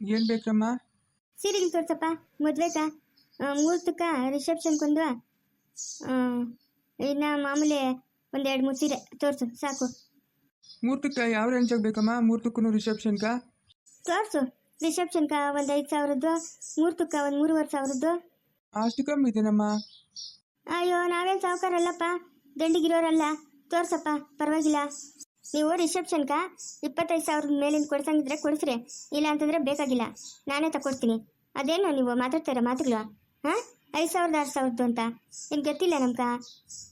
ಏನು ಬೇಕಮ್ಮ? ಸೀರೆಗೆ ತೋರ್ಸಪ್ಪ ಮದ್ವೆಗ ಮುಹೂರ್ತಕ್ಕ ರಿಸೆಪ್ಷನ್ಗೊಂದು ಇನ್ನು ಮಾಮೂಲಿ ಒಂದು ಎರಡು ಮೂರು ಸೀರೆ ತೋರಿಸು ಸಾಕು. ಮೂರ್ತಕ್ಕೆ ಯಾವ ರೇಂಜ್ ಬೇಕಮ್ಮ? ಮೂರ್ತಕ್ಕೂ ರಿಸೆಪ್ಷನ್ಕ? ತೋರಿಸು. ರಿಸೆಪ್ಷನ್ಕ ಒಂದು ಐದು ಸಾವಿರದ್ದು ಮೂರ್ತಕ ಒಂದು ಮೂರುವರೆ ಸಾವಿರದ್ದು. ಅಷ್ಟು ಕಮ್ಮಿ ಇದೆನಮ್ಮ? ಅಯ್ಯೋ ನಾವೇನು ಸಾವುಕಾರಲ್ಲಪ್ಪ ದಂಡಿಗಿರೋರಲ್ಲ ತೋರ್ಸಪ್ಪ ಪರವಾಗಿಲ್ಲ. ನೀವು ರಿಸೆಪ್ಷನ್ಕ ಇಪ್ಪತ್ತೈದು ಸಾವಿರದ ಮೇಲಿಂದ ಕೊಡ್ಸಂಗಿದ್ರೆ ಕೊಡಿಸ್ರಿ. ಇಲ್ಲ ಅಂತಂದರೆ ಬೇಕಾಗಿಲ್ಲ. ನಾನೇ ತಗೊಡ್ತೀನಿ ಅದೇನು ನೀವು ಮಾತಾಡ್ತೀರ ಮಾತುಗಳು? ಹಾಂ? ಐದು ಸಾವಿರದ, ಆರು ಸಾವಿರದ್ದು ಅಂತ. ನಿಮ್ಗೆ ಗೊತ್ತಿಲ್ಲ ನಮ್ಗ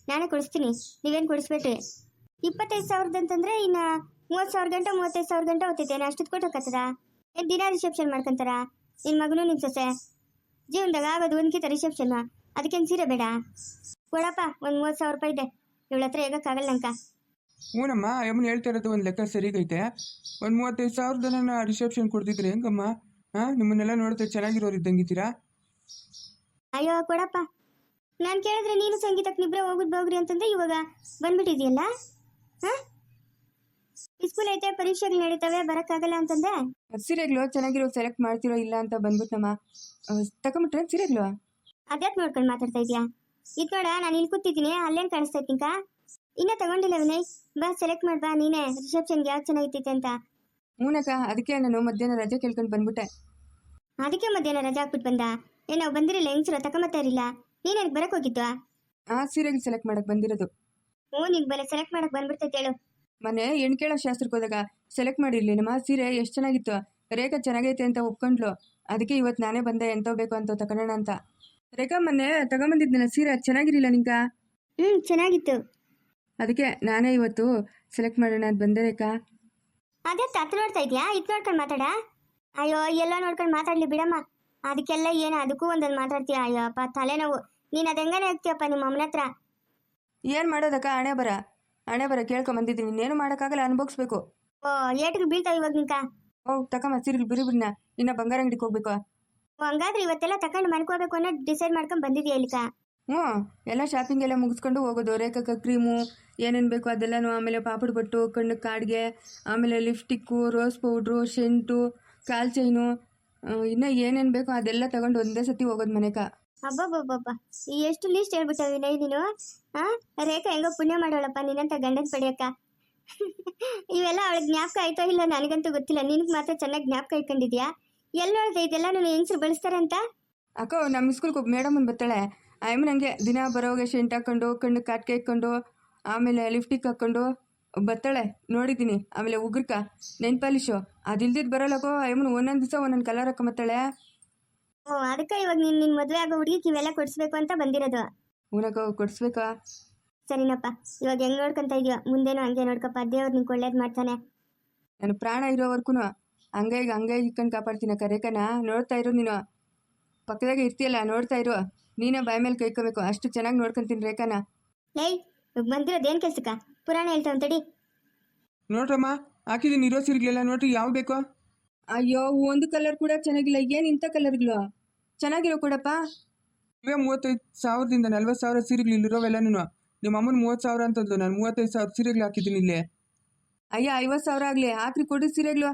ನಾನೇ ಕೊಡಿಸ್ತೀನಿ. ನೀವೇನು ಕೊಡಿಸ್ಬೇಡ್ರಿ? ಇಪ್ಪತ್ತೈದು ಸಾವಿರದ ಅಂತಂದರೆ ಇನ್ನು ಮೂವತ್ತು ಸಾವಿರ ಗಂಟೆ, ಮೂವತ್ತೈದು ಸಾವಿರ ಗಂಟೆ ಹೋಗ್ತೈತೆ ನಾನು ಅಷ್ಟು ಕೊಟ್ಟು ಹೋಗತ್ತದ ಏನು ದಿನ ರಿಸೆಪ್ಷನ್ ಮಾಡ್ಕೊಂತಾರ? ನಿನ್ನ ಮಗನೂ ನಿಮ್ಮ ಸೊಸೆ? ಜೀವನದಾಗ ಆಗೋದು ಒಂದ್ಕಿತ ರಿಸೆಪ್ಷನ್ ಅದಕ್ಕೇನು ಸೀರೆ ಬೇಡ? ಕೊಡಪ್ಪ, ಒಂದು ಮೂವತ್ತು ಸಾವಿರ ರೂಪಾಯಿ ಇದೆ. ಇವಳ ಹತ್ರ ಹೇಗಕ್ಕಾಗಲ್ಲ ನಂಕ ಹ್ಞೂನಮ್ಮ ಯಮ್ಮನ ಹೇಳ್ತಾ ಇರೋದು ಒಂದು ಲೆಕ್ಕ ಸರಿಗೈತೆ. ಒಂದು ಮೂವತ್ತೈದು ಸಾವಿರದ ನಾನು ರಿಸೆಪ್ಷನ್ ಕೊಡ್ತಿದ್ರೆ ಹೆಂಗಮ್ಮ? ಹಾಂ ನಿಮ್ಮನ್ನೆಲ್ಲ ನೋಡಿದ್ರೆ ಚೆನ್ನಾಗಿರೋರು ಇದ್ದಂಗಿದ್ದೀರಾ? ಅಯ್ಯೋ ಕೊಡಪ್ಪ. ನಾನು ಕೇಳಿದ್ರೆ ನೀನು ಸಂಗೀತಕ್ಕೆ ನಿಬ್ರೆ ಹೋಗುದು ಬೋಗ್ರಿ ಅಂತಂದ್ರೆ ಇವಾಗ ಬಂದ್ಬಿಟ್ಟಿದೆಯಲ್ಲ? ಹಾಂ? ಸ್ಕೂಲ್ ಐತೆ ಪರೀಕ್ಷೆಗಳು ನಡೀತವೆ ಬರೋಕ್ಕಾಗಲ್ಲ ಅಂತಂದೆ? ಸೀರೆಗಳು ಚೆನ್ನಾಗಿರೋ ಸೆಲೆಕ್ಟ್ ಮಾಡ್ತಿರೋ ಇಲ್ಲ ಅಂತ ಬಂದ್ಬಿಟ್ಟಮ್ಮ ತಗೊಂಬಿಟ್ರೆ ಸೀರೆಗಳು? ಅದ್ಯಾಕೆ ನೋಡ್ಕೊಂಡು ಮಾತಾಡ್ತಾ ಇದೀಯಾ? ಇದು ನೋಡ ನಾನು ಇಲ್ಲಿ ಕೂತಿದ್ದೀನಿ ಅಲ್ಲೇನು ಕಾಣಿಸ್ತಾ ಇತ್ತೀಕ ಇನ್ನೂ ತಗೊಂಡಿಲ್ಲ ವಿನಯ್. ಬಾ ಸೆಲೆಕ್ಟ್ ಮಾಡ್ಬಾ ನೀನೇ. ರಿಸೆಪ್ಷನ್ಗೆ ಯಾವ್ದು ಚೆನ್ನಾಗಿತ್ತೈತೆ ಅಂತ. ಹ್ಞೂನಕ್ಕ ಅದಕ್ಕೆ ನಾನು ಮಧ್ಯಾಹ್ನ ರಜೆ ಕೇಳ್ಕೊಂಡು ಬಂದ್ಬಿಟ್ಟೆ. ಅದಕ್ಕೆ ಮಧ್ಯಾಹ್ನ ರಜಾ ಹಾಕ್ಬಿಟ್ಟು ಬಂದ? ಏ ನಾವು ಬಂದಿರಲಿಲ್ಲ ಹೆಂಗ್ಸರು? ತಗೊಂಬತ್ತಾ ಇರಲಿಲ್ಲ ನನಗೆ ಬರಕ್ಕೆ ಹೋಗಿದ್ವಾ? ಆ ಸೀರೆಗೆ ಸೆಲೆಕ್ಟ್ ಮಾಡಕ್ ಬಂದಿರೋದು. ಹ್ಞೂ ನಿಂಗೆ ಬಲೆ ಸೆಲೆಕ್ಟ್ ಮಾಡಕ್ ಬಂದ್ಬಿಡ್ತೈತೆ ಹೇಳು. ಮೊನ್ನೆ ಹೆಣ್ ಕೇಳೋ ಶಾಸ್ತ್ರಕ್ಕೆ ಹೋದಾಗ ಸೆಲೆಕ್ಟ್ ಮಾಡಿರ್ಲಿ ನಮ್ಮ ಸೀರೆ ಎಷ್ಟು ಚೆನ್ನಾಗಿತ್ತು? ರೇಖಾ ಚೆನ್ನಾಗೈತೆ ಅಂತ ಒಪ್ಕೊಂಡ್ಲು. ಅದಕ್ಕೆ ಇವತ್ತು ನಾನೇ ಬಂದೆ ಎಂತೋ ಬೇಕು ಅಂತ ತಗೊಳ್ಳೋಣ ಅಂತ. ರೇಖಾ ಮೊನ್ನೆ ತಗೊಂಬಂದಿದ್ನಲ್ಲ ಸೀರೆ ಅದ್ ಚೆನ್ನಾಗಿರಲಿಲ್ಲ ನಿಂಗ? ಹ್ಞೂ ಚೆನ್ನಾಗಿತ್ತು. ಅದಕ್ಕೆ ನಾನೇ ಇವತ್ತು ಸೆಲೆಕ್ಟ್ ಮಾಡೋಣ ಅಂತ ಬಂದೆ ರೇಖಾ. ಅದೇ ತತ್ ನೋಡ್ತಾ ಇದೆಯಾ? ಇದು ನೋಡ್ಕೊಂಡು ಮಾತಾಡ? ಅಯ್ಯೋ ಎಲ್ಲ ನೋಡ್ಕೊಂಡು ಮಾತಾಡ್ಲಿ ಬಿಡಮ್ಮ. ಅದಕ್ಕೆಲ್ಲ ಏನು ಅದಕ್ಕೂ ಒಂದೊಂದು ಮಾತಾಡ್ತೀಯ? ಅಯ್ಯೋ ಅಪ್ಪ ತಲೆನೋವು. ನೀನು ಅದು ಹೆಂಗಾನೆ ಹೋಗ್ತೀಯಪ್ಪ ನಿಮ್ಮ ಅಮ್ಮನ ಹತ್ರ? ಏನು ಮಾಡೋದಕ್ಕ ಹಣೆ ಬರ? ಹಣೆ ಬರ ಕೇಳ್ಕೊಂಬಂದಿದ್ದೀನಿ ಇನ್ನೇನು ಮಾಡೋಕ್ಕಾಗಲ್ಲ ಅನುಭವಿಸ್ಬೇಕು ಓ ಏಟಿಗೆ ಬೀಳ್ತಾವ ಇವಾಗ ನಿಂಕ? ಓ ತಕಮ್ಮ ಸೀರೆಗಳು ಬಿರಿ ಬಿಡ್ನ. ಇನ್ನ ಬಂಗಾರ ಅಂಗಡಿಗೆ ಹೋಗ್ಬೇಕು. ಹಂಗಾದ್ರೆ ಇವತ್ತೆಲ್ಲ ತಕೊಂಡು ಮನ್ಕೋಬೇಕು ಅನ್ನೋ ಡಿಸೈಡ್ ಮಾಡ್ಕೊಂಡು ಬಂದಿದ್ಯಾ ಇಲ್ಲಿಕ? ಹ್ಞೂ ಎಲ್ಲ ಶಾಪಿಂಗ್ ಎಲ್ಲ ಮುಗಿಸ್ಕೊಂಡು ಹೋಗೋದು. ರೇಖಕ್ಕ ಕ್ರೀಮು ಏನೇನು ಬೇಕು ಅದೆಲ್ಲನೂ ಆಮೇಲೆ ಪಾಪಡ್ ಬಟ್ಟು ಕಣ್ಣು ಕಾಡಿಗೆ ಆಮೇಲೆ ಲಿಪ್ಸ್ಟಿಕ್ಕು ರೋಸ್ ಪೌಡ್ರು ಶೆಂಟು ಕಾಲ್ ಚೈನು ಇನ್ನೂ ಏನೇನು ಬೇಕು ಅದೆಲ್ಲ ತಗೊಂಡು ಒಂದೇ ಸತಿ ಹೋಗೋದು ಮನೆಕ. ಅಬ್ಬಬ್ಬಬ್ಬಬ್ಬ ಈ ಎಷ್ಟು ಲೀಸ್ಟ್ ಹೇಳ್ಬಿಟ್ಟ ವಿನಯ್ ನೀನು? ಹಾ ರೇಖಾ ಹೆಂಗೋ ಪುಣ್ಯ ಮಾಡೋಳಪ್ಪ ನಿನ್ನಂತ ಗಂಡನ ಪಡೆಯಕ್ಕ. ಇವೆಲ್ಲ ಅವಳಿಗೆ ಜ್ಞಾಪಕ ಆಯ್ತೋ ಇಲ್ಲ ನನಗಂತೂ ಗೊತ್ತಿಲ್ಲ. ನಿನಗೆ ಮಾತ್ರ ಚೆನ್ನಾಗಿ ಜ್ಞಾಪಕ ಇಟ್ಕೊಂಡಿದ್ಯಾ? ಎಲ್ಲ ನೋಡಿದೆ ಇದೆಲ್ಲ ನಾನು ಹೆಂಗ್ಸ್ರು ಬಳಸ್ತಾರೆ ಅಂತ ಅಕ್ಕ ನಮ್ಮ ಸ್ಕೂಲ್ಗೆ ಒಬ್ಬ ಮೇಡಮನ್ ಬರ್ತಾಳೆ. ಆಯಮ್ಮ ಹಂಗೆ ದಿನ ಬರೋಗೆ ಶೆಂಟ್ ಹಾಕ್ಕೊಂಡು ಕಣ್ಣು ಕಾಟ್ಕೆ ಇಟ್ಕೊಂಡು ಆಮೇಲೆ ಲಿಫ್ಟಿಕ್ ಹಾಕ್ಕೊಂಡು ಬರ್ತಾಳೆ ನೋಡಿದ್ದೀನಿ. ಆಮೇಲೆ ಉಗ್ರಕ ನೆನ್ಪಾಲಿಶು ಅದಿಲ್ದಿದ್ ಅದಿಲ್ದಿದ್ದು ಐ ಮೀನ್ ಒಂದೊಂದು ದಿವಸ ಒಂದೊಂದು ಕಲರ್ ಹಾಕೊಂಬತ್ತಾಳೆ ಓ ಅದಕ್ಕೆ ಇವಾಗ ನೀನು ನಿನ್ನ ಮದುವೆ ಆಗೋ ಹುಡುಗಿಗೆ ಇವೆಲ್ಲ ಕೊಡಿಸ್ಬೇಕು ಅಂತ ಬಂದಿರೋದು. ಉನಕ ಕೊಡಿಸ್ಬೇಕಾ? ಸರಿನಪ್ಪ. ಇವಾಗ ಹೆಂಗ್ ನೋಡ್ಕೊಂತ ಇದೀಯ? ಮುಂದೇನು ಹಂಗೆ ನೋಡ್ಕಪ್ಪ. ದೇವ್ರು ನಿಂಗೆ ಒಳ್ಳೇದು ಮಾಡ್ತಾನೆ. ನನ್ನ ಪ್ರಾಣ ಇರೋವರೆಗೂ ಹಂಗೆ ಈಗ ಹಂಗೆ ಇಟ್ಕೊಂಡು ಕಾಪಾಡ್ತೀನಕ್ಕ ಕರೆಕನ. ನೋಡ್ತಾ ಇರು ನೀನು. ಪಕ್ಕದಾಗೆ ಇರ್ತೀಯಲ್ಲ ನೋಡ್ತಾ ಇರು. ನೀನೇ ಬಾಯ್ ಮೇಲೆ ಕೈಕೋಬೇಕು ಅಷ್ಟು ಚೆನ್ನಾಗಿ ನೋಡ್ಕೊಂತೀನಿ ರೇಖಾನ. ಏಯ್ ಇವಾಗ ಬಂದಿರೋದು ಏನು ಕೆಲ್ಸಕ್ಕ? ಪುರಾಣ ಹೇಳ್ತಾವ್ ತಡಿ ನೋಡ್ರಮ್ಮ ಹಾಕಿದೀನಿ ಇರೋ ಸೀರೆಗಳೆಲ್ಲ ನೋಡ್ರಿ ಯಾವ ಬೇಕೋ? ಅಯ್ಯೋ ಒಂದು ಕಲರ್ ಕೂಡ ಚೆನ್ನಾಗಿಲ್ಲ. ಏನು ಇಂಥ ಕಲರ್ಗಳು ಚೆನ್ನಾಗಿರೋ ಕೊಡಪ್ಪ. ಇವೇ ಮೂವತ್ತೈದು ಸಾವಿರದಿಂದ ನಲ್ವತ್ತು ಸಾವಿರ ಸೀರೆಗಳು ಇಲ್ಲಿರೋವೆಲ್ಲನೂ ನಿಮ್ಮ ಅಮ್ಮನ ಮೂವತ್ತು ಸಾವಿರ ಅಂತಂದು ನಾನು ಮೂವತ್ತೈದು ಸಾವಿರ ಸೀರೆಗಳು ಹಾಕಿದ್ದೀನಿ ಇಲ್ಲಿ. ಅಯ್ಯ ಐವತ್ತು ಸಾವಿರ ಆಗಲಿ. ಹಾಕ್ರಿ ಕೊಡಿ ಸೀರೆಗಳು.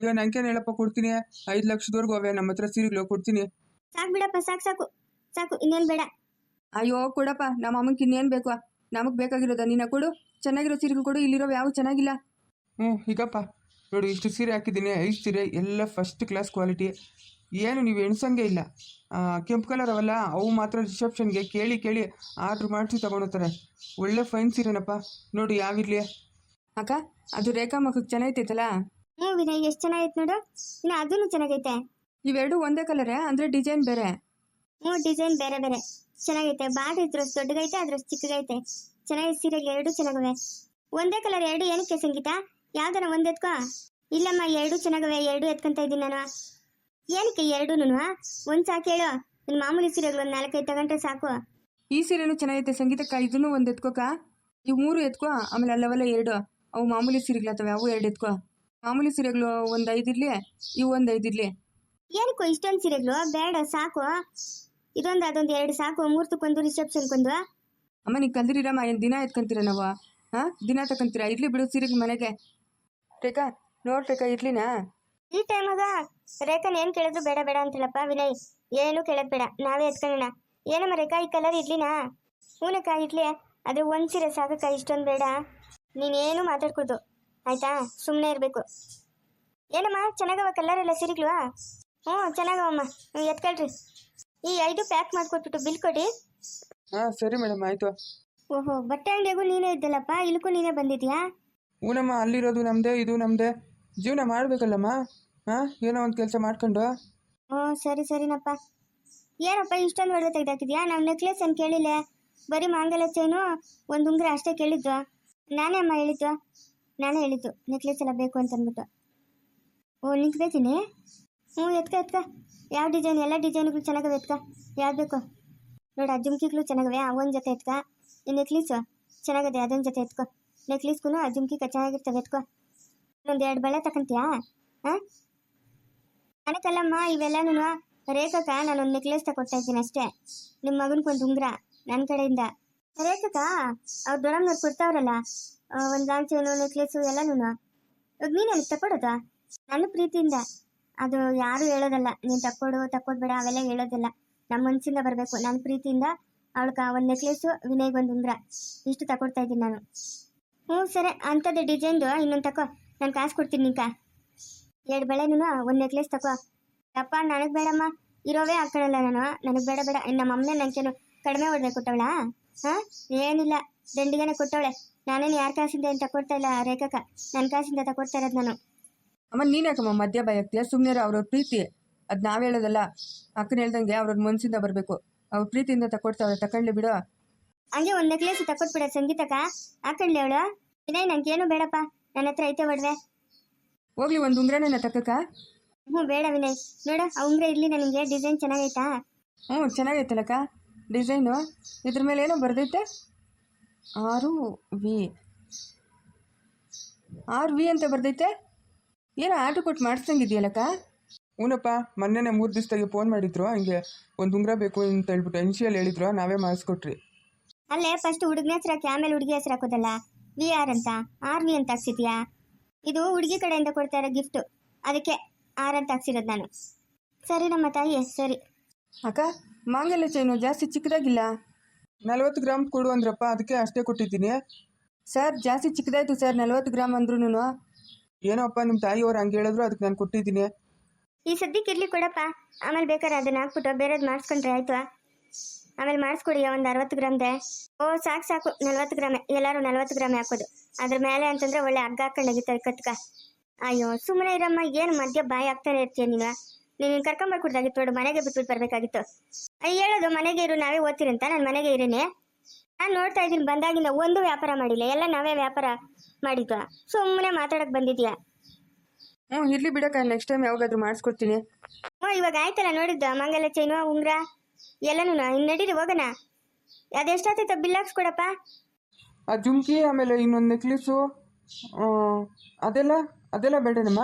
ಇವಾಗ ನಂಗೆ ಹೇಳಪ್ಪ ಕೊಡ್ತೀನಿ? ಐದು ಲಕ್ಷದವರೆಗೂ ಅವೆ ನಮ್ಮ ಹತ್ರ ಸೀರೆಗಳು ಕೊಡ್ತೀನಿ. ಸಾಕು ಬಿಡಪ್ಪ ಸಾಕು ಸಾಕು. ಸಾಕು ಇನ್ನೇನ್ ಬೇಡ. ಅಯ್ಯೋ ಕೊಡಪ್ಪ ನಮ್ಮ ಅಮ್ಮಂಗೆ ಇನ್ನೇನು ಬೇಕು? ನಮಗೆ ಬೇಕಾಗಿರೋದ ನೀನು ಕೊಡು. ಚೆನ್ನಾಗಿರೋ ಸೀರೆಗಳು ಕೊಡು ಇಲ್ಲಿರೋ ಯಾವ ಚೆನ್ನಾಗಿಲ್ಲ. ಹ್ಞೂ ಈಗಪ್ಪ. ನೋಡಿ ಇಷ್ಟು ಸೀರೆ ಹಾಕಿದ್ದೀನಿ ಐದು ಸೀರೆ ಎಲ್ಲ ಫಸ್ಟ್ ಕ್ಲಾಸ್ ಕ್ವಾಲಿಟಿ ಏನು ನೀವು ಎಣ್ಸಂಗೆ ಇಲ್ಲ. ಕೆಂಪು ಕಲರ್ ಅವಲ್ಲ ಅವು ಮಾತ್ರ ರಿಸೆಪ್ಷನ್ಗೆ ಕೇಳಿ ಕೇಳಿ ಆರ್ಡ್ರ್ ಮಾಡಿಸಿ ತಗೊಂಡೋಗ್ತಾರೆ. ಒಳ್ಳೆ ಫೈನ್ ಸೀರೆನಪ್ಪ. ನೋಡಿ ಯಾವಿರಲಿ ಅಕ್ಕ ಅದು ರೇಖಾ ಮಗಕ್ಕೆ ಚೆನ್ನಾಗೈತೈತಲ್ಲ? ಹ್ಞೂ ವಿನಯ್ ಎಷ್ಟು ಚೆನ್ನಾಗೈತೆ ನೋಡು. ಇನ್ನು ಅದೂ ಚೆನ್ನಾಗೈತೆ. ಇವೆರಡು ಒಂದೇ ಕಲರೇ ಅಂದರೆ ಡಿಸೈನ್ ಬೇರೆ? ಹ್ಞೂ ಡಿಸೈನ್ ಬೇರೆ ಬೇರೆ. ಚೆನ್ನಾಗೈತೆ. ಬಾಡಿ ಇದ್ರು ದೊಡ್ಡಗೈತೆ ಅದ್ರಷ್ಟು ಚಿಕ್ಕಗೈತೆ. ಚೆನ್ನಾಗಿ ಸೀರೆಗೆ ಎರಡು ಚೆನ್ನಾಗವೆ. ಒಂದೇ ಕಲರ್ ಎರಡು ಏನಕ್ಕೆ ಸಂಗೀತ? ಯಾವ್ದಾರ ಒಂದ್ ಎತ್ಕೋ. ಇಲ್ಲಮ್ಮ ಎರಡು ಚೆನ್ನಾಗವೆ. ಎರಡು ಎತ್ಕೊಂತ ಇದ್ದೀನಿ ನಾನು. ಏನಕ್ಕೆ ಎರಡೂನು ಒಂದ್ ಸಾಕು ಹೇಳು. ನಿನ್ ಮಾಮೂಲಿ ಸೀರೆಗಳು ಒಂದ್ ನಾಲ್ಕೈದು ತಗೊಂಡ್ರೆ ಸಾಕು. ಈ ಸೀರೆನು ಚೆನ್ನಾಗೈತೆ. ಸಂಗೀತಕ್ಕ ಇದನ್ನು ಒಂದ್ ಎತ್ಕೋಕ? ಇವು ಮೂರು ಎತ್ಕೋ ಆಮೇಲೆ ಅಲ್ಲವಲ್ಲ ಎರಡು. ಅವು ಮಾಮೂಲಿ ಸೀರೆಗಳತ್ತವೆ ಅವು ಎರಡು ಎತ್ಕೋ. ಮಾಮೂಲಿ ಸೀರೆಗಳು ಒಂದು ಐದಿರ್ಲಿ ಇವು ಒಂದು ಐದಿರ್ಲಿ ಏನಕ್ಕೋ ಇಷ್ಟೊಂದು ಸೀರೆಗಳು? ಬೇಡ ಸಾಕು. ಇದೊಂದು ಅದೊಂದು ಎರಡು ಸಾಕು. ಮೂರ್ತಕ್ಕೊಂದು ರಿಸೆಪ್ಷನ್ಗೊಂದು ಅಮ್ಮ ನೀವು ಕಲ್ದಿರಮ್ಮ ಏನು ದಿನ ಎತ್ಕೊಂತೀರ ನಾವು? ಹಾಂ ದಿನ ತಕೊಂತೀರಾ ಇರ್ಲಿ ಬಿಡು ಸೀರೆಗೆ ಮನೆಗೆ. ರೇಖಾ ನೋಡ್ ರೇಖಾ ಇರ್ಲಿನಾ? ಈ ಟೈಮಾಗ ರೇಖನ್ ಏನು ಕೇಳಿದ್ರು ಬೇಡ ಬೇಡ ಅಂತೇಳಪ್ಪ ವಿನಯ್. ಏನು ಕೇಳೋದು ಬೇಡ. ನಾವೇ ಎತ್ಕೊಳ್ಳೋಣ ಏನಮ್ಮ ರೇಖಾ ಈ ಕಲರ್ ಇಡ್ಲಿನಾ ಹೂನಕ್ಕ ಇಡ್ಲಿ ಅದು ಒಂದು ಸೀರೆ ಸಾಕಕ್ಕ ಇಷ್ಟೊಂದು ಬೇಡ. ನೀನೇನು ಮಾತಾಡ್ಕೊಡ್ದು. ಆಯ್ತಾ? ಸುಮ್ಮನೆ ಇರಬೇಕು. ಏನಮ್ಮ ಚೆನ್ನಾಗವ ಕಲರ್ ಎಲ್ಲ ಸೀರೆಗಳು ಹ್ಞೂ ಚೆನ್ನಾಗವಮ್ಮ. ಎತ್ಕೊಳ್ರಿ. ಈ ಐದು ಪ್ಯಾಕ್ ಮಾಡ್ಕೊಟ್ಬಿಟ್ಟು ಬಿಲ್ ಕೊಡಿ. ಹಾ ಸರಿ ಮೇಡಮ್ ಆಯ್ತು. ಓಹೋ ಬಟ್ಟೆ ಅಂಗಡಿಗೂ ನೀನೇ ಇದ್ದಲ್ಲಪ್ಪ ಇಲ್ಕೂ ನೀನೇ ಬಂದಿದ್ಯಾ? ಊನಮ್ಮ ಅಲ್ಲಿರೋದು ನಮ್ದೇ ಇದು ನಮ್ದೇ. ಜೀವನ ಮಾಡಬೇಕಲ್ಲಮ್ಮ? ಹಾ ಏನೋ ಒಂದು ಕೆಲಸ ಮಾಡ್ಕೊಂಡು. ಹ್ಞೂ ಸರಿ ಸರಿನಪ್ಪ. ಏನಪ್ಪ ಇಷ್ಟೊಂದು ಒಳ್ಳೆ ತೆಗ್ದಾಕಿದ್ಯಾ? ನಾವು ನೆಕ್ಲೆಸ್ ಏನು ಕೇಳಿಲ್ಲ. ಬರೀ ಮಾಂಗಲ್ಯ ಚೈನು ಒಂದು ಉಂಗುರ ಅಷ್ಟೇ ಕೇಳಿದ್ದು ನಾನೇ ಅಮ್ಮ ಹೇಳಿದ್ದು. ನಾನೇ ಹೇಳಿದ್ದು ನೆಕ್ಲೆಸ್ ಎಲ್ಲ ಬೇಕು ಅಂತ ಅಂದ್ಬಿಟ್ಟು ಓ ನಿಂತ್ಬೇತೀನಿ ಹ್ಞೂ, ಎತ್ಕ ಎತ್ಕ. ಯಾವ ಡಿಸೈನ್ ಎಲ್ಲ ಡಿಸೈನ್ಗಳು ಚೆನ್ನಾಗವೆ, ಎತ್ಕ. ಯಾವ್ದು ಬೇಕು? ನೋಡಿ, ಆ ಜುಮ್ಕಿಗಳು ಚೆನ್ನಾಗವೆ ಜೊತೆ ಎತ್ಕ. ಈ ನೆಕ್ಲೀಸು ಚೆನ್ನಾಗದೆ, ಅದೊಂದು ಜೊತೆ ಎತ್ಕೊ. ನೆಕ್ಲೀಸ್ಗೂ ಆ ಜುಮ್ಕಿ ಚೆನ್ನಾಗಿರ್ತವೆ, ಎತ್ಕೊ. ಇನ್ನೊಂದು ಎರಡು ಬಳೆ ತಗೊಂತೀಯಾ ಹಾಂ ನನಗಲ್ಲಮ್ಮ ಇವೆಲ್ಲನೂ ರೇಖಕ್ಕ ನಾನೊಂದು ನೆಕ್ಲೆಸ್ ತಗೊಡ್ತಾ ಇದ್ದೀನಿ ಅಷ್ಟೇ. ನಿಮ್ಮ ಮಗನ್ಗೊಂದು ಉಂಗುರ ನನ್ನ ಕಡೆಯಿಂದ. ರೇಖಕ್ಕ ಅವ್ರು ದೊಡ್ಡಮ್ಮನವ್ರು ಕೊಡ್ತಾವ್ರಲ್ಲ ಒಂದು ಲಾಂಚೇನು ನೆಕ್ಲೇಸು ಎಲ್ಲನೂ ಇವಾಗ ನೀನು ತಕೊಡೋದು? ನನ್ನ ಪ್ರೀತಿಯಿಂದ. ಅದು ಯಾರು ಹೇಳೋದಲ್ಲ, ನೀನು ತಕ್ಕೊಡು, ತಕ್ಕೊಡ್ಬೇಡ, ಅವೆಲ್ಲ ಹೇಳೋದಿಲ್ಲ. ನಮ್ಮ ಮನಸ್ಸಿಂದ ಬರಬೇಕು ನನ್ನ ಪ್ರೀತಿಯಿಂದ ಅವಳಕ್ಕೆ ಒಂದು ನೆಕ್ಲೇಸು ವಿನಯ್ಗೆ ಒಂದು ಉಂಗ್ರ ಇಷ್ಟು ತಗೊಡ್ತಾ ಇದ್ದೀನಿ ನಾನು. ಹ್ಞೂ, ಸರಿ. ಅಂಥದ್ದು ಡಿಸೈನ್ದು ಇನ್ನೊಂದು ತಕೋ. ನಾನು ಕಾಸು ಕೊಡ್ತೀನಿ ನಿಂಕ ಎರಡು ಬೆಳೆನೂ ಒಂದು ನೆಕ್ಲೇಸ್ ತಕೋ. ಅಪ್ಪ ನನಗೆ ಬೇಡಮ್ಮ. ಇರೋವೇ ಹಾಕೊಳ್ಳಲ್ಲ ನಾನು. ನನಗೆ ಬೇಡ ಬೇಡ. ನಮ್ಮ ಅಮ್ಮನೇ ನನಗೇನು ಕಡಿಮೆ ಹೊಡೆದ ಕೊಟ್ಟವಳ? ಹಾಂ? ಏನಿಲ್ಲ. ದಂಡಿಗೆನೇ ಕೊಟ್ಟವಳೆ. ನಾನೇನು ಯಾರ ಕಾಸಿಂದ ಏನು ತಕೊಡ್ತಾ ಇಲ್ಲ ರೇಖಕ. ನನ್ನ ಕಾಸಿಂದ ತಕೊಡ್ತಾ ಇರೋದು ನಾನು. ಅಮ್ಮ ನೀನ್ಯಾಕಮ್ಮ ಮಧ್ಯ ಭಯಕ್ತಿಯ ಸುಮ್ಮನೆ ಅವ್ರವ್ರ ಪ್ರೀತಿ. ಅದು ನಾವು ಹೇಳೋದಲ್ಲ. ಅಕ್ಕನ ಹೇಳ್ದಂಗೆ ಅವ್ರವ್ರ ಮನಸ್ಸಿಂದ ಬರಬೇಕು. ಅವ್ರ ಪ್ರೀತಿಯಿಂದ ತಕೊಡ್ತಾವ್ರೆ ತಕೊಂಡ್ಲಿ ಬಿಡು. ಹಂಗೆ ಒಂದು ನೆಕ್ಲೆಸ್ ತಕೊಟ್ಬಿಡ ಸಂಗೀತಕ್ಕ. ಹಾಕೊಂಡ್ಲಿ ಅವಳು? ವಿನಯ್ ನಂಗೇನು ಬೇಡಪ್ಪ. ನನ್ನ ಹತ್ರ ಐತೆ ಒಡವೆ. ಹೋಗ್ಲಿ ಒಂದು ಉಂಗ್ರನ ತಕ್ಕಕ್ಕ. ಹ್ಞೂ ಬೇಡ ವಿನಯ್. ನೋಡು ಆ ಉಂಗ್ರೆ ಇರಲಿ ನನಗೆ ಡಿಸೈನ್ ಚೆನ್ನಾಗೈತಾ? ಹ್ಞೂ ಚೆನ್ನಾಗೈತಲ್ಲಕ್ಕ. ಡಿಸೈನು. ಇದ್ರ ಮೇಲೆ ಏನೋ ಬರ್ದೈತೆ? ಆರು ವಿ. ಆರು ವಿ ಅಂತ ಬರ್ದೈತೆ? ಏನೋ ಆರ್ಡ್ರ್ ಕೊಟ್ಟು ಮಾಡಿಸ್ದಂಗಿದೆಯಲ್ಲಕ್ಕ? ಹ್ಞೂನಪ್ಪ ಮೊನ್ನೆನೇ ಮೂರು ದಿವಸದಾಗೆ ಫೋನ್ ಮಾಡಿದ್ರು ಹಿಂಗೆ ಒಂದು ಉಂಗುರ ಬೇಕು ಅಂತ ಹೇಳ್ಬಿಟ್ಟು ಇನ್ಶಿಯಲ್ ಹೇಳಿದ್ರು ನಾವೇ ಮಾಡಿಸ್ಕೊಟ್ರಿ ಅಲ್ಲೇ ಫಸ್ಟ್ ಹುಡುಗನ ಹೆಸರು ಹಾಕಿ ಆಮೇಲೆ ಹುಡುಗಿ ಹೆಸರು ಹಾಕೋದಲ್ಲ ವಿ ಆರ್ ಅಂತ ಆರ್ ವಿ ಅಂತ ಹಾಕ್ಸಿದ್ಯಾ? ಇದು ಹುಡುಗಿ ಕಡೆಯಿಂದ ಕೊಡ್ತಾ ಇರೋ ಗಿಫ್ಟು ಅದಕ್ಕೆ ಆರ್ ಅಂತ ಹಾಕ್ಸಿರೋದು ನಾನು. ಸರಿ ನಮ್ಮ ತಾಯಿ ಎಸ್ ಸರಿ. ಅಕ್ಕ ಮಾಂಗಲ್ಯ ಚೈನು ಜಾಸ್ತಿ ಚಿಕ್ಕದಾಗಿಲ್ಲ? ನಲ್ವತ್ತು ಗ್ರಾಮ್ ಕೊಡು ಅಂದ್ರಪ್ಪ ಅದಕ್ಕೆ ಅಷ್ಟೇ ಕೊಟ್ಟಿದ್ದೀನಿ. ಸರ್ ಜಾಸ್ತಿ ಚಿಕ್ಕದಾಯ್ತು ಸರ್ ನಲ್ವತ್ತು ಗ್ರಾಮ್ ಅಂದ್ರೂ ಏನೋ ನಿಮ್ ನಿಮ್ಮ ತಾಯಿಯವ್ರು ಹಂಗೆ ಹೇಳಿದ್ರು ಅದಕ್ಕೆ ನಾನು ಕೊಟ್ಟಿದ್ದೀನಿ. ಈ ಸದ್ಯಕ್ಕೆ ಇರ್ಲಿ ಕೊಡಪ್ಪ. ಆಮೇಲೆ ಬೇಕಾದ್ರೆ ಅದನ್ನ ಹಾಕ್ಬಿಟ್ಟು ಬೇರೆದು ಮಾಡಿಸ್ಕೊಂಡ್ರೆ ಆಯ್ತು? ಆಮೇಲೆ ಮಾಡಿಸ್ಕೊಡಿ, ಒಂದು ಅರವತ್ತು ಗ್ರಾಮ್ದೆ ಓ, ಸಾಕು ಸಾಕು. ನಲ್ವತ್ತು ಗ್ರಾಮೆ. ಎಲ್ಲರೂ ನಲ್ವತ್ತು ಗ್ರಾಮ್ ಹಾಕೋದು. ಅದ್ರ ಮೇಲೆ ಅಂತಂದ್ರೆ ಒಳ್ಳೆ ಹಗ್ಗ ಹಾಕೊಂಡೋಗಿತ್ತು ಕತ್ಕ ಅಯ್ಯೋ ಸುಮ್ಮನೆ ಇರಮ್ಮ. ಏನು ಮಧ್ಯ ಬಾಯಿ ಆಗ್ತಾನೆ ಇರ್ತೀಯ ನೀನು ನೀನು ಕರ್ಕೊಂಬರ್ಕೊಡ್ದಾಗಿತ್ತು ನೋಡು, ಮನೆಗೆ ಬಿಟ್ಬಿಟ್ಟು ಬರ್ಬೇಕಾಗಿತ್ತು. ಅಯ್ಯ, ಹೇಳೋದು, ಮನೆಗೆ ಇರು, ನಾವೇ ಓದ್ತೀರಂತ. ನಾನು ಮನೆಗೆ ಇರೇನೆ. ನಾನು ನೋಡ್ತಾ ಇದ್ದೀನಿ, ಬಂದಾಗಿಂದ ಒಂದು ವ್ಯಾಪಾರ ಮಾಡಿಲ್ಲ. ಎಲ್ಲ ನಾವೇ ವ್ಯಾಪಾರ ಮಾಡಿದ್ವಾ? ಸುಮ್ಮನೆ ಮಾತಾಡಕ್ಕೆ ಬಂದಿದ್ಯಾ? ಹ್ಞೂ ಇರಲಿ ಬಿಡಕ್ಕ ನೆಕ್ಸ್ಟ್ ಟೈಮ್ ಯಾವಾಗಾದ್ರೂ ಮಾಡಿಸ್ಕೊಡ್ತೀನಿ. ಹ್ಞೂ ಇವಾಗ ಆಯ್ತಲ್ಲ ನೋಡಿದ್ದ ಮಂಗಲ ಚೈನು ಉಂಗ್ರ ಎಲ್ಲನೂ ಇನ್ನು ನಡೀರಿ ಹೋಗೋಣ. ಅದೆಷ್ಟಾಗ್ತೈತೆ ಬಿಲ್ ಹಾಕ್ಸ್ಕೊಡಪ್ಪ? ಆ ಜುಮ್ಕಿ ಆಮೇಲೆ ಇನ್ನೊಂದು ನೆಕ್ಲೆಸ್ಸು ಅದೆಲ್ಲ ಅದೆಲ್ಲ ಬೇಡನಮ್ಮ.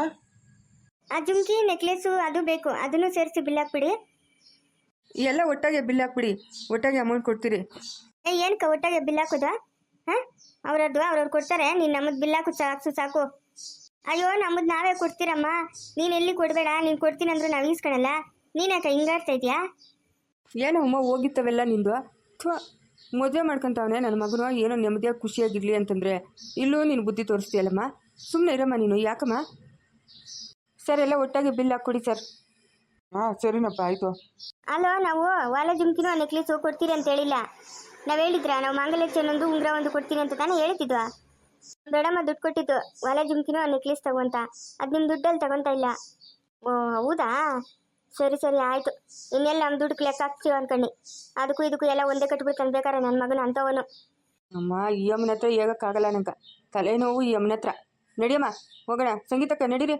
ಆ ಜುಮ್ಕಿ ನೆಕ್ಲೇಸು ಅದು ಬೇಕು. ಅದನ್ನು ಸೇರಿಸಿ ಬಿಲ್ ಹಾಕ್ಬಿಡಿ. ಎಲ್ಲ ಒಟ್ಟಾಗೆ ಬಿಲ್ ಹಾಕ್ಬಿಡಿ. ಒಟ್ಟಾಗೆ ಅಮೌಂಟ್ ಕೊಡ್ತೀರಿ. ಏನಕ್ಕ ಒಟ್ಟಾಗೆ ಬಿಲ್ ಹಾಕೋದಾ? ಹಾಂ? ಅವ್ರದ್ದು ಅವ್ರವ್ರು ಕೊಡ್ತಾರೆ. ನೀನು ನಮ್ಮದು ಬಿಲ್ ಕುಚ್ಚ ಸಾಕು ಸಾಕು. ಅಯ್ಯೋ ನಮ್ಮದು ನಾವೇ ಕೊಡ್ತೀರಮ್ಮ. ನೀನು ಎಲ್ಲಿ ಕೊಡಬೇಡ? ನೀನು ಕೊಡ್ತೀನಿ ಅಂದ್ರೆ ನಾವು ಈಸ್ಕೊಳಲ್ಲ ಯಾಕೆ ಹಿಂಗಾಡ್ತಾ ಇದೆಯಾ? ಏನೋ ಅಮ್ಮ ಹೋಗಿತ್ತವೆಲ್ಲ ನಿಂದು? ಥೂ ಮದುವೆ ಮಾಡ್ಕೊತಾವನೆ ನನ್ನ ಮಗನು. ಏನೋ ನೆಮ್ಮದಿಯಾಗಿ ಖುಷಿಯಾಗಿರಲಿ ಅಂತಂದರೆ. ಇಲ್ಲೂ ನೀನು ಬುದ್ಧಿ ತೋರಿಸ್ತೀಯಲ್ಲಮ್ಮ? ಸುಮ್ಮನೆ ಇರಮ್ಮ ನೀನು ಯಾಕಮ್ಮ? ಸರ್ ಎಲ್ಲ ಒಟ್ಟಾಗಿ ಬಿಲ್ ಹಾಕ್ಕೊಡಿ ಸರ್. ಹಾಂ ಸರಿನಪ್ಪ ಆಯಿತು. ಅಲ್ಲೋ ನಾವು ವಾಲೆ ಜುಮ್ಕಿನೂ ನೆಕ್ಲೆಸ್ ಕೊಡ್ತೀರಿ ಅಂತ ಹೇಳಿಲ್ಲ. ನಾವು ಹೇಳಿದ್ರ, ನಾವು ಒಂದು ಉಂಗ್ರ ಒಂದು ಕೊಡ್ತೀನಿ ಅಂತ ತಾನೇ ಹೇಳ್ತಿದ್ವಾ? ಬೇಡಮ್ಮ, ದುಡ್ಡು ಕೊಟ್ಟಿದ್ದು. ಒಲೆ ಜುಮ್ಕಿನೂ ನೆಕ್ಲೆಸ್ ತಗೊಂತ. ಅದು ನಿಮ್ಮ ದುಡ್ಡಲ್ಲಿ ತಗೊಂತ ಇಲ್ಲ. ಓ, ಹೌದಾ? ಸರಿ ಸರಿ, ಆಯಿತು. ಇನ್ನೆಲ್ಲ ನಮ್ಮ ದುಡ್ಡು ಲೆಕ್ಕ ಹಾಕ್ತೀವಿ ಅನ್ಕೊಂಡು ಅದಕ್ಕೂ ಇದಕ್ಕೂ ಎಲ್ಲ ಒಂದೇ ಕಟ್ಬಿಟ್ಟು ಬೇಕಾರೆ ನನ್ನ ಮಗನ ಅಂಥವನು. ಅಮ್ಮ, ಈ ಅಮ್ಮನ ಹತ್ರ ಹೇಗಕ್ಕಾಗಲ್ಲ ನಂಗೆ. ತಲೆನೋವು ಈ ಅಮ್ಮನ ಹತ್ರ. ನಡಿಯಮ್ಮ, ಹೋಗೋಣ. ಸಂಗೀತಕ್ಕ ನಡೀರಿ.